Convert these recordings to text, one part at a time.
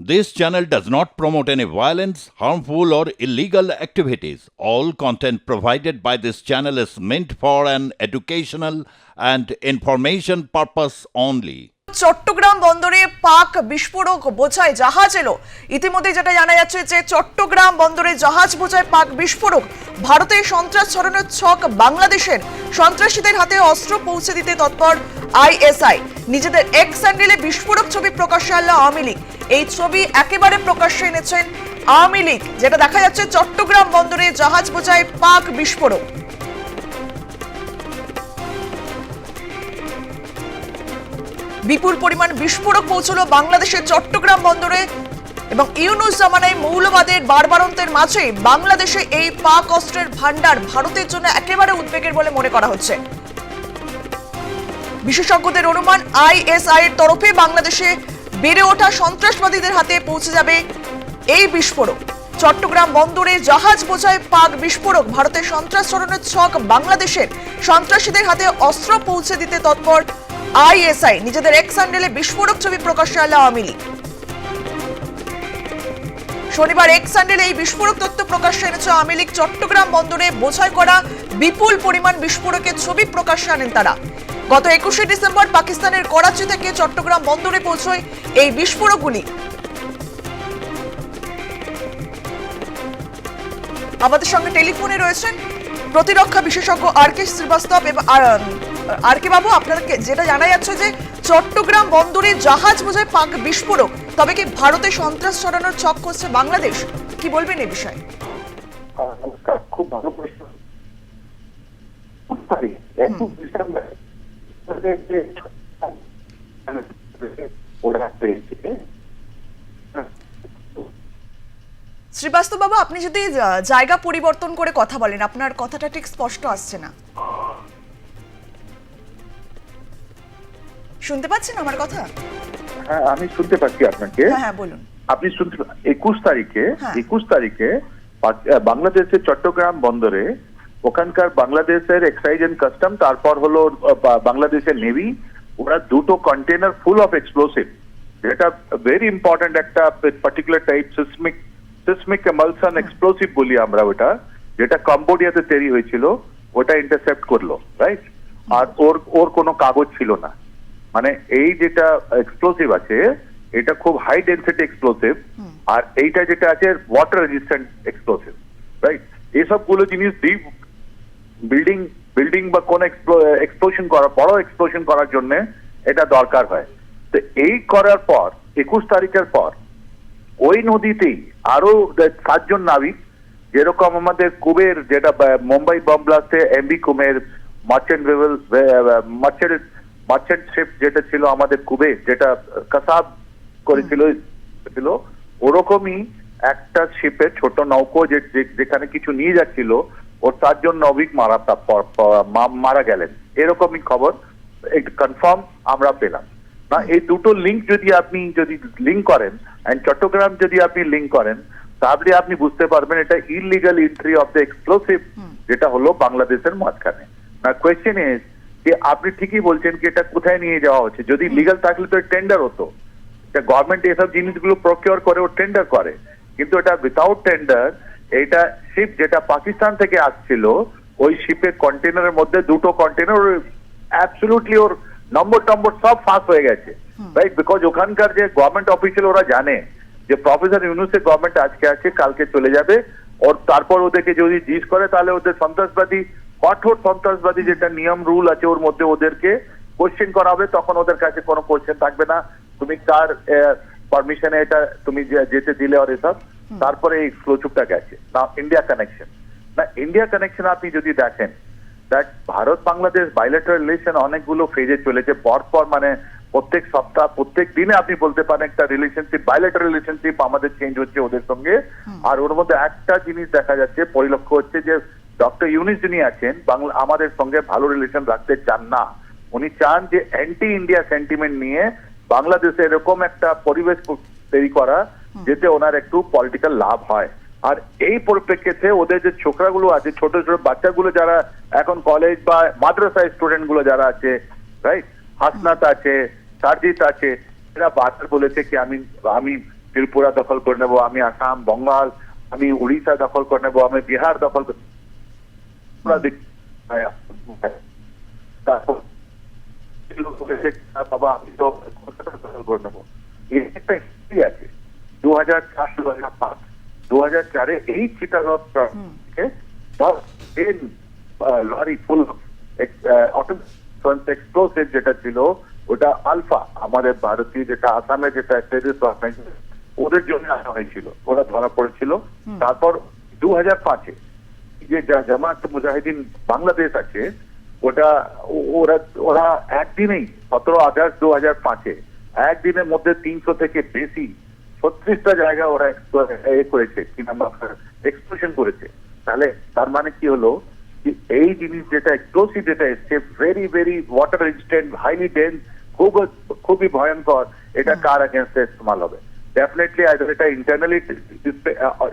This channel does not promote any violence, harmful, or illegal activities. All content provided by this channel is meant for an educational and information purpose only. Chittagong বন্দরে পাক বিস্ফোরক বোঝায় জাহাজ এলো ইতিমধ্যে যেটা জানা যাচ্ছে যে চট্টগ্রাম বন্দরে জাহাজ বোঝায় পাক বিস্ফোরক ভারতে সন্ত্রাস ছড়ানোর ছক বাংলাদেশের সন্ত্রাসীদের হাতে অস্ত্র পৌঁছে দিতে তৎপর আইএসআই নিজেদের এক্স স্যান্ডেলে বিস্ফোরক ছবি প্রকাশ্যে আনলো আওয়ামী লীগ এই ছবি একেবারে প্রকাশ্যে এনেছেন আওয়ামী লীগ, যেটা দেখা যাচ্ছে চট্টগ্রাম বন্দরে জাহাজ বোঝায় পাক বিস্ফোরক। বিপুল পরিমাণ বিস্ফোরক পৌঁছলো বাংলাদেশের চট্টগ্রাম বন্দরে এবং ইউনুস জামানায় মৌলবাদের বারবারন্তের মাঝে বাংলাদেশে এই পাক অস্ত্রের ভান্ডার ভারতের জন্য একেবারে উদ্বেগের বলে মনে করা হচ্ছে। বিশেষজ্ঞদের অনুমান আইএসআই এর তরফে বাংলাদেশে বেড়ে ওঠা সন্ত্রাসবাদীদের হাতে পৌঁছে যাবে এই বিস্ফোরক। চট্টগ্রাম বন্দরে জাহাজ বোঝায় পাক বিস্ফোরক। ভারতের সন্ত্রাস ছড়ানোর ছক বাংলাদেশের সন্ত্রাসীদের হাতে অস্ত্র পৌঁছে দিতে তৎপর আইএসআই। নিজেদের এক স্যান্ডেলে বিস্ফোরক ছবি প্রকাশ্যে আনলো আওয়ামী লীগ। শনিবার এক স্যান্ডেলে এই বিস্ফোরক তথ্য প্রকাশ্যে এনেছে আওয়ামী লীগ। চট্টগ্রাম বন্দরে বোঝাই করা বিপুল পরিমাণ বিস্ফোরকের ছবি প্রকাশ্যে আনেন তারা। গত একুশে ডিসেম্বর পাকিস্তানের করাচি থেকে চট্টগ্রাম বন্দরে পৌঁছয় এই বিস্ফোরকগুলি। আমাদের সঙ্গে টেলিফোনে রয়েছেন প্রতিরক্ষা বিশেষজ্ঞ আর কে শ্রীবাস্তব এবং আর কে বাবু, আপনাদেরকে যেটা জানা যাচ্ছে যে চট্টগ্রাম বন্দরে জাহাজ বোঝায় পাক বিস্ফোরক। তবে কি ভারতে সন্ত্রাস ছড়ানোর ছক করছে বাংলাদেশ? কি বলবেন এই বিষয়ে? খুব ভালো প্রশ্ন সরি একুশ ডিসেম্বর ওরা পেয়েছে শ্রীবাস্তব বাবু আপনি যদি জায়গা পরিবর্তন করে কথা বলেন আপনার কথাটা ঠিক স্পষ্ট আসছে না। শুনতে পাচ্ছেন আমার কথা? হ্যাঁ আমি শুনতে পাচ্ছি আপনাকে। হ্যাঁ হ্যাঁ বলুন। আপনি শুনতে একুশ তারিখে হ্যাঁ। একুশ তারিখে বাংলাদেশের চট্টগ্রাম বন্দরে ওখানকার বাংলাদেশের এক্সাইজ এন্ড কাস্টম তারপর হলো বাংলাদেশের নেভি ওরা দুটো কন্টেনার ফুল অফ এক্সপ্লোসিভ যেটা ভেরি ইম্পর্টেন্ট একটা particular type seismic seismic emulsion explosive বলি আমরা ওটা যেটা কম্বোডিয়াতে তৈরি হয়েছিল ওটা ইন্টারসেপ্ট করল রাইট আর ওর ওর কোনো কাগজ ছিল না। মানে এই যেটা এক্সপ্লোসিভ আছে এটা খুব হাই ডেন্সিটি এক্সপ্লোসিভ আর এইটা যেটা আছে ওয়াটার রেজিস্ট্যান্ট এক্সপ্লোসিভ রাইট এসবগুলো জিনিস ডিপ বিল্ডিং বিল্ডিং বা কোন এক্সপ্লোশন করা বড় এক্সপ্লোশন করার জন্য এটা দরকার হয়। তো এই করার পর একুশ তারিখের পর ওই নদীতেই আরও সাতজন নাবিক যেরকম আমাদের কুবের যেটা Mumbai bomb ব্লাস্টে MV Kuber merchant vessel merchant merchant ship যেটা ছিল আমাদের কুবের যেটা কাসাব করেছিল ছিল ওরকমই একটা শিপে ছোট নৌকো যেখানে কিছু নিয়ে যাচ্ছিল ওর চারজন নবিক মারা মারা গেলেন। এরকমই খবর একটু কনফার্ম আমরা পেলাম। না এই দুটো লিঙ্ক যদি আপনি যদি লিঙ্ক করেন এন্ড চট্টগ্রাম যদি আপনি লিঙ্ক করেন তাহলে আপনি বুঝতে পারবেন এটা illegal entry of the explosive যেটা হলো বাংলাদেশের মাঝখানে। না কোয়েশ্চেন ইজ যে আপনি ঠিকই বলছেন কি এটা কোথায় নিয়ে যাওয়া হচ্ছে? যদি লিগাল থাকলে তো টেন্ডার হতো। গভর্নমেন্ট এসব জিনিসগুলো প্রকিওর করে ও টেন্ডার করে। কিন্তু এটা উইথাউট টেন্ডার এটা শিপ যেটা পাকিস্তান থেকে আসছিল ওই শিপের কন্টেনারের মধ্যে দুটো কন্টেনার অ্যাবসলুটলি ওর নম্বর টম্বর সব ফাঁস হয়ে গেছে। রাইট বিকজ ওখানকার যে গভর্নমেন্ট অফিসিয়াল ওরা জানে যে প্রফেসর ইউনুসের গভর্নমেন্ট আজকে আছে কালকে চলে যাবে। ওর তারপর ওদেরকে যদি জিজ্ঞেস করে তাহলে ওদের সন্ত্রাসবাদী কঠোর সন্ত্রাসবাদী যেটা নিয়ম রুল আছে ওর মধ্যে ওদেরকে কোশ্চেন করা হবে তখন ওদের কাছে কোনো কোশ্চেন থাকবে না। তুমি কার পারমিশনে এটা তুমি যেতে দিলে আর এসব। তারপরে এই ফ্লোচুপটা গেছে। না ইন্ডিয়া কানেকশন না ইন্ডিয়া কানেকশন আপনি যদি দেখেন that Bharat Bangladesh bilateral relation অনেকগুলো ফেজে চলেছে। পর পর মানে প্রত্যেক সপ্তাহ প্রত্যেক দিনে আপনি বলতে পারেন একটা রিলেশনশিপ বাইলেটারাল রিলেশনশিপ আমাদের চেঞ্জ হচ্ছে ওদের সঙ্গে। আর ওর মধ্যে একটা জিনিস দেখা যাচ্ছে পরিলক্ষ্য হচ্ছে যে ডক্টর ইউনিস যিনি আছেন বাংলা আমাদের সঙ্গে ভালো রিলেশন রাখতে চান না। উনি চান যে অ্যান্টি ইন্ডিয়া সেন্টিমেন্ট নিয়ে বাংলাদেশে এরকম একটা পরিবেশ তৈরি করা। যেতে ওনার একটু পলিটিক্যাল লাভ হয়। আর এই পরিপ্রেক্ষিতে ওদের যে ছোকরাগুলো আছে ছোট ছোট বাচ্চাগুলো যারা এখন কলেজ বা মাদ্রাসায় স্টুডেন্টগুলো যারা আছে রাইট হাসনাত আছে সারজিৎ আছে এরা বারবার বলেছে কি আমি আমি ত্রিপুরা দখল করে নেব আমি আসাম বঙ্গাল আমি উড়িষ্যা দখল করে নেব আমি বিহার দখল করে আমরা তারপর লোক বলেছে, "না বাবা আমি তো কলকাতা দখল করে নেব। একটা হিস্ট্রি আছে। দু হাজার চার দু হাজার পাঁচ দু হাজার চারে এই চিটাগং থেকে দশ ট্রেন লরি ফুল এক্সপ্লোসিভ যেটা ছিল ওটা আলফা আমাদের ভারতীয় যেটা আসামে যেটা ওদের জন্য আনা হয়েছিল ওরা ধরা পড়েছিল। তারপর দু হাজার পাঁচে যে জামাত মুজাহিদিন বাংলাদেশ আছে ওটা ওরা ওরা একদিনেই সতেরো আগস্ট দু হাজার পাঁচে একদিনের মধ্যে তিনশো থেকে বেশি ছত্রিশটা জায়গা ওরা এ করেছে কি নাম এক্সপ্লোশন করেছে। তাহলে তার মানে কি হলো? এই জিনিস যেটা এক্সপ্লোসিভ যেটা এসছে very very water resistant highly dense খুব খুবই ভয়ঙ্কর এটা কার এগেনস্টে ইস্তেমাল হবে? ডেফিনেটলি এটা ইন্টারনালি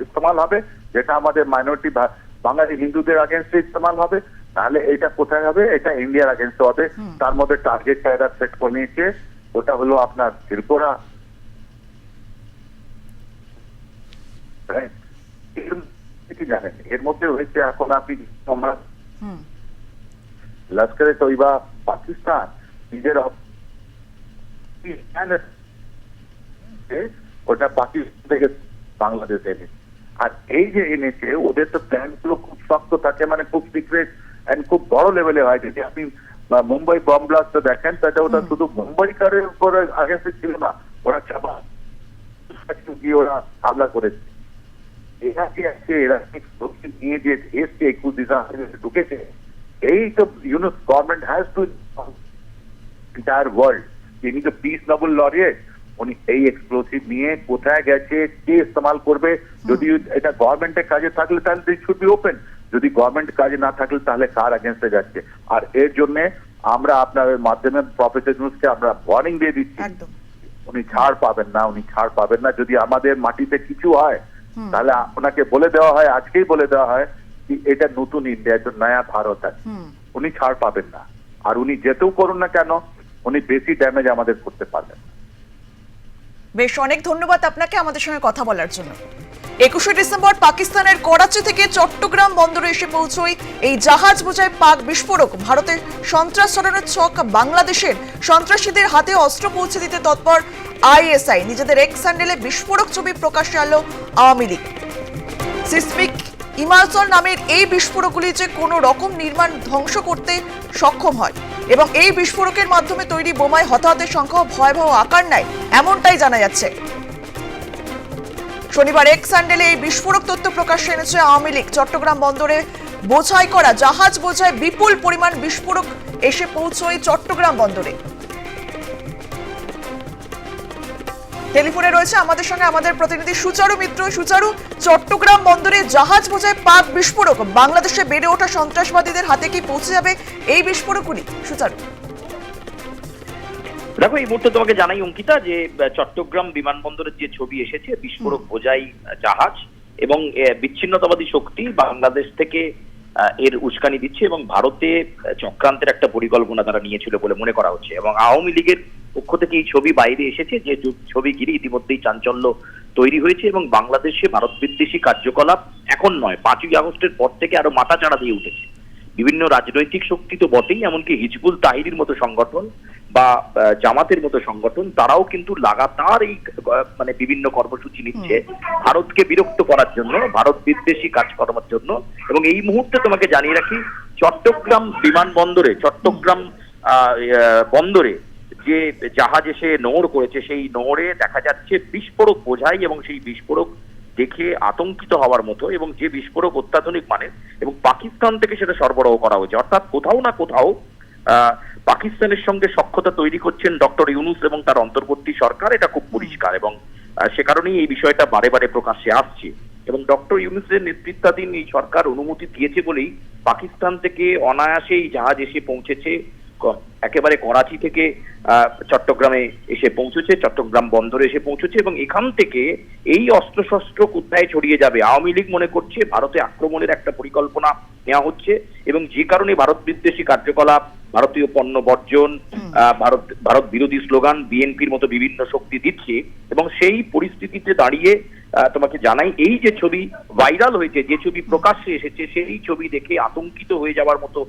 ইস্তেমাল হবে যেটা আমাদের মাইনরিটি বাঙালি হিন্দুদের আগেনস্টে ইস্তেমাল হবে তাহলে এটা কোথায় হবে? এটা ইন্ডিয়ার আগেনস্টে হবে। তার মধ্যে টার্গেটটা এরা সেট করে নিয়েছে। ওটা হলো আপনার ত্রিপুরা Right? এর মধ্যে কি জানেন এর মধ্যে হয়েছে এখন আপনি লস্করে তৈবা পাকিস্তান নিজের ওটা পাকিস্তান থেকে বাংলাদেশে এনে। আর এই যে এনেছে ওদের তো প্ল্যানগুলো খুব শক্ত থাকে মানে খুব সিক্রেট এন্ড খুব বড় লেভেলে হয়। যদি আপনি মুম্বাই বম ব্লাস্ট দেখেন তাহলে ওটা শুধু মুম্বাইকারের উপরে আগে ছিল না ওরা চাপা গিয়ে ওরা হামলা করেছে। এরা কি আছে এরা লোককে নিয়ে যে এসছে একুশ ডিসেম্বরে ঢুকেছে এই তো you know government has to entire world ইনি তো পিস নোবেল লরিয়েট উনি এই এক্সপ্লোসিভ নিয়ে কোথায় গেছে কে ইস্তেমাল করবে? যদি এটা গভর্নমেন্টের কাজে থাকলে তাহলে দিস শুড বি ওপেন যদি গভর্নমেন্ট কাজে না থাকলে তাহলে কার এগেনস্টে যাচ্ছে? আর এর জন্য আমরা আপনার মাধ্যমে প্রফেসর নিউজকে আমরা ওয়ার্নিং দিয়ে দিচ্ছি। উনি ছাড় পাবেন না উনি ছাড় পাবেন না। যদি আমাদের মাটিতে কিছু হয় তাহলে ওনাকে বলে দেওয়া হয় আজকেই বলে দেওয়া হয় যে এটা নতুন ইন্ডিয়া একজন নয়া ভারত আছে উনি ছাড় পাবেন না। আর উনি যেতেও করুন না কেন উনি বেশি ড্যামেজ আমাদের করতে পারবেন বেশ অনেক ধন্যবাদ আপনাকে আমাদের সঙ্গে কথা বলার জন্য। একুশে ডিসেম্বর পাকিস্তানের করাচি থেকে চট্টগ্রাম বন্দরে এসে পৌঁছয় এই জাহাজ বোঝায় পাক বিস্ফোরক। ভারতের সন্ত্রাস ছড়ানোর ছক বাংলাদেশের সন্ত্রাসীদের হাতে অস্ত্র পৌঁছে দিতে তৎপর আইএসআই। নিজেদের এক্স স্যান্ডেলে বিস্ফোরক ছবি প্রকাশ্যে আনলো আওয়ামী লীগ। সিসমিক ইমালসল নামের এই বিস্ফোরকগুলি যে কোনো রকম নির্মাণ ধ্বংস করতে সক্ষম হয় এবং এই বিস্ফোরকের মাধ্যমে তৈরি বোমায় হতাহতের সংখ্যাও ভয়াবহ আকার নেয়, এমনটাই জানা যাচ্ছে। শনিবার এক স্যান্ডেলে এই বিস্ফোরক তথ্য প্রকাশ্যে এনেছে আওয়ামী লীগ। চট্টগ্রাম বন্দরে বোঝাই করা, জাহাজ বোঝায় বিপুল পরিমাণ বিস্ফোরক এসে পৌঁছয় চট্টগ্রাম বন্দরে। টেলিফোনে রয়েছে আমাদের সঙ্গে আমাদের প্রতিনিধি সুচারু মিত্র। সুচারু, চট্টগ্রাম বন্দরে জাহাজ বোঝায় পাক বিস্ফোরক। বাংলাদেশে বেড়ে ওঠা সন্ত্রাসবাদীদের হাতে কি পৌঁছে যাবে এই বিস্ফোরকগুলি? সুচারু। দেখো এই মুহূর্তে তোমাকে জানাই অঙ্কিতা যে চট্টগ্রাম বিমানবন্দরের যে ছবি এসেছে বিস্ফোরক বোঝাই জাহাজ এবং বিচ্ছিন্নতাবাদী শক্তি বাংলাদেশ থেকে এর উস্কানি দিচ্ছে এবং ভারতে চক্রান্তের একটা পরিকল্পনা তারা নিয়েছিল বলে মনে করা হচ্ছে। এবং আওয়ামী লীগের পক্ষ থেকে এই ছবি বাইরে এসেছে যে ছবি ঘিরে ইতিমধ্যেই চাঞ্চল্য তৈরি হয়েছে এবং বাংলাদেশে ভারত বিদ্বেষী কার্যকলাপ এখন নয় পাঁচই আগস্টের পর থেকে আরও মাথাচাড়া দিয়ে উঠেছে। বিভিন্ন রাজনৈতিক শক্তি তো বটেই এমনকি হিজবুল তাহিরির মতো সংগঠন বা জামাতের মতো সংগঠন তারাও কিন্তু লাগাতার এই মানে বিভিন্ন কর্মসূচি নিচ্ছে ভারতকে বিরক্ত করার জন্য ভারত বিদ্বেষী কাজ করার জন্য। এবং এই মুহূর্তে তোমাকে জানিয়ে রাখি চট্টগ্রাম বিমানবন্দরে চট্টগ্রাম বন্দরে যে জাহাজ এসে নোঙর করেছে সেই নোঙরে দেখা যাচ্ছে বিস্ফোরক বোঝাই এবং সেই বিস্ফোরক দেখে আতঙ্কিত হওয়ার মতো এবং যে বিস্ফোরক অত্যাধুনিক মানের এবং পাকিস্তান থেকে সেটা সরবরাহ করা হয়েছে। অর্থাৎ কোথাও না কোথাও পাকিস্তানের সঙ্গে সক্ষতা তৈরি করছেন ডক্টর ইউনুস এবং তার অন্তর্বর্তী সরকার, এটা খুব পরিষ্কার এবং সে কারণেই এই বিষয়টা বারে বারে প্রকাশ্যে আসছে। এবং ডক্টর ইউনুসের নেতৃত্বাধীন এই সরকার অনুমতি দিয়েছে বলেই পাকিস্তান থেকে অনায়াসে এই জাহাজ এসে পৌঁছেছে। একেবারে করাচি থেকে চট্টগ্রামে এসে পৌঁছেছে, চট্টগ্রাম বন্দরে এসে পৌঁছেছে এবং এখান থেকে এই অস্ত্রশস্ত্র কোথায় ছড়িয়ে যাবে? আওয়ামী লীগ মনে করছে ভারতে আক্রমণের একটা পরিকল্পনা নেওয়া হচ্ছে এবং যে কারণে ভারত বিদ্বেষী কার্যকলাপ ভারতীয় পণ্য বর্জন আহ, ভারত ভারত বিরোধী স্লোগান বিএনপির মতো বিভিন্ন শক্তি দিচ্ছে এবং সেই পরিস্থিতিতে দাঁড়িয়ে তোমাকে জানাই এই যে ছবি ভাইরাল হয়েছে যে ছবি প্রকাশ্যে এসেছে সেই ছবি দেখে আতঙ্কিত হয়ে যাওয়ার মতো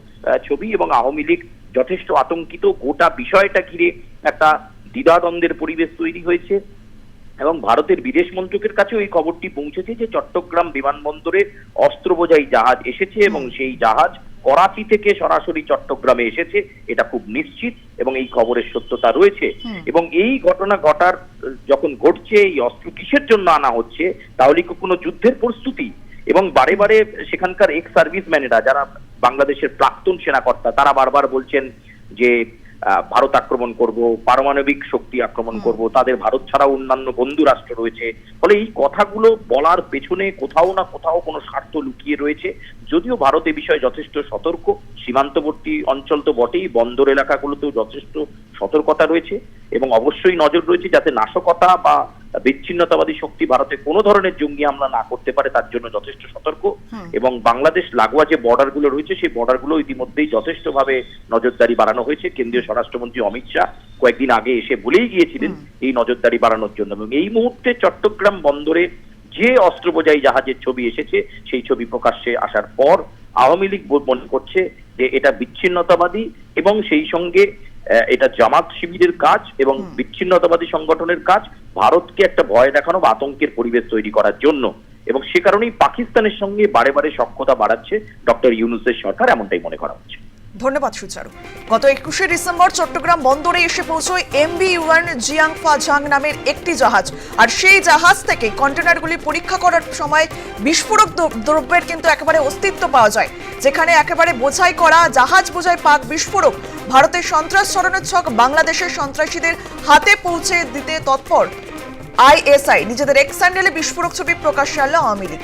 ছবি এবং আওয়ামী লীগ যথেষ্ট আতঙ্কিত। গোটা বিষয়টা ঘিরে একটা দ্বিধাদ্বন্দ্বের পরিবেশ তৈরি হয়েছে এবং ভারতের বিদেশ মন্ত্রকের কাছেও এই খবরটি পৌঁছেছে যে চট্টগ্রাম বিমানবন্দরে অস্ত্র বোঝাই জাহাজ এসেছে এবং সেই জাহাজ করাচি থেকে সরাসরি চট্টগ্রামে এসেছে এটা খুব নিশ্চিত এবং এই খবরের সত্যতা রয়েছে। এবং এই ঘটনা ঘটার যখন ঘটছে এই অস্ত্র কিসের জন্য আনা হচ্ছে তাহলে কি কোনো যুদ্ধের প্রস্তুতি? এবং বারে বারে সেখানকার এক্স সার্ভিস সার্ভিসম্যানেরা যারা বাংলাদেশের প্রাক্তন সেনাকর্তা তারা বারবার বলছেন যে ভারত আক্রমণ করব পারমাণবিক শক্তি আক্রমণ করব তাদের ভারত ছাড়া অন্যান্য বন্ধু রাষ্ট্র রয়েছে। ফলে এই কথাগুলো বলার পেছনে কোথাও না কোথাও কোনো স্বার্থ লুকিয়ে রয়েছে। যদিও ভারত এ বিষয়ে যথেষ্ট সতর্ক সীমান্তবর্তী অঞ্চল তো বটেই বন্দর এলাকাগুলোতেও যথেষ্ট সতর্কতা রয়েছে এবং অবশ্যই নজর রয়েছে যাতে নাশকতা বা বিচ্ছিন্নতাবাদী শক্তি ভারতে কোনো ধরনের জঙ্গি হামলা না করতে পারে তার জন্য যথেষ্ট সতর্ক। এবং বাংলাদেশ লাগোয়া যে বর্ডারগুলো রয়েছে সেই বর্ডারগুলো ইতিমধ্যেই যথেষ্টভাবে নজরদারি বাড়ানো হয়েছে। কেন্দ্রীয় স্বরাষ্ট্রমন্ত্রী অমিত শাহ কয়েকদিন আগে এসে বলেই গিয়েছিলেন এই নজরদারি বাড়ানোর জন্য। এবং এই মুহূর্তে চট্টগ্রাম বন্দরে যে অস্ত্র বোঝাই জাহাজের ছবি এসেছে সেই ছবি প্রকাশ্যে আসার পর আওয়ামী লীগ মনে করছে যে এটা বিচ্ছিন্নতাবাদী এবং সেই সঙ্গে এটা জামাত শিবিরের কাজ এবং বিচ্ছিন্নতাবাদী সংগঠনের কাজ। ভারতকে একটা ভয় দেখানো বা আতঙ্কের পরিবেশ তৈরি করার জন্য। এবং সে কারণেই পাকিস্তানের সঙ্গে বারে বারে সক্ষতা বাড়াচ্ছে ডক্টর ইউনুসের সরকার এমনটাই মনে করা হচ্ছে। ধন্যবাদ সুচারু। গত একুশে ডিসেম্বর চট্টগ্রাম বন্দরে এসে পৌঁছয় এমবি ইউয়ান জিয়াংফা জাং নামের একটি জাহাজ। আর সেই জাহাজ থেকে কন্টেনারগুলি পরীক্ষা করার সময় বিস্ফোরক দ্র- দ্রব্যের কিন্তু একেবারে অস্তিত্ব পাওয়া যায়। যেখানে একেবারে বোঝাই করা, জাহাজ বোঝাই পাক বিস্ফোরক, ভারতের সন্ত্রাস ছড়ানোর ছক বাংলাদেশের সন্ত্রাসীদের হাতে পৌঁছে দিতে তৎপর। আইএসআই, নিজেদের এক্স স্যান্ডেলে বিস্ফোরক ছবি প্রকাশ্যে আনলো আওয়ামী লীগ।